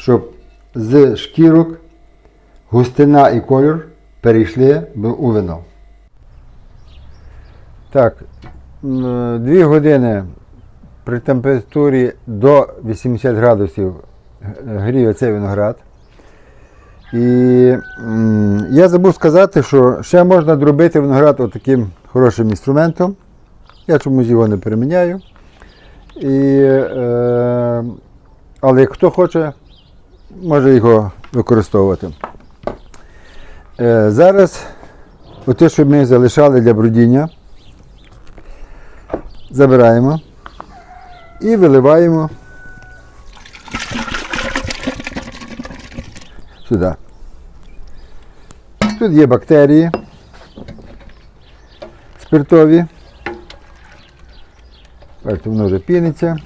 щоб з шкірок густина і кольор перейшли у вино. Так, м, дві години при температурі до 80 градусів гріє цей виноград. І я забув сказати, що ще можна дробити виноград отаким хорошим інструментом. Я чомусь його не переміняю. І, е, але хто хоче, може його використовувати. Е, зараз оте, що ми залишали для брудіння, забираємо і виливаємо сюди. Тут є бактерії спиртові. Бачите, воно вже піниться.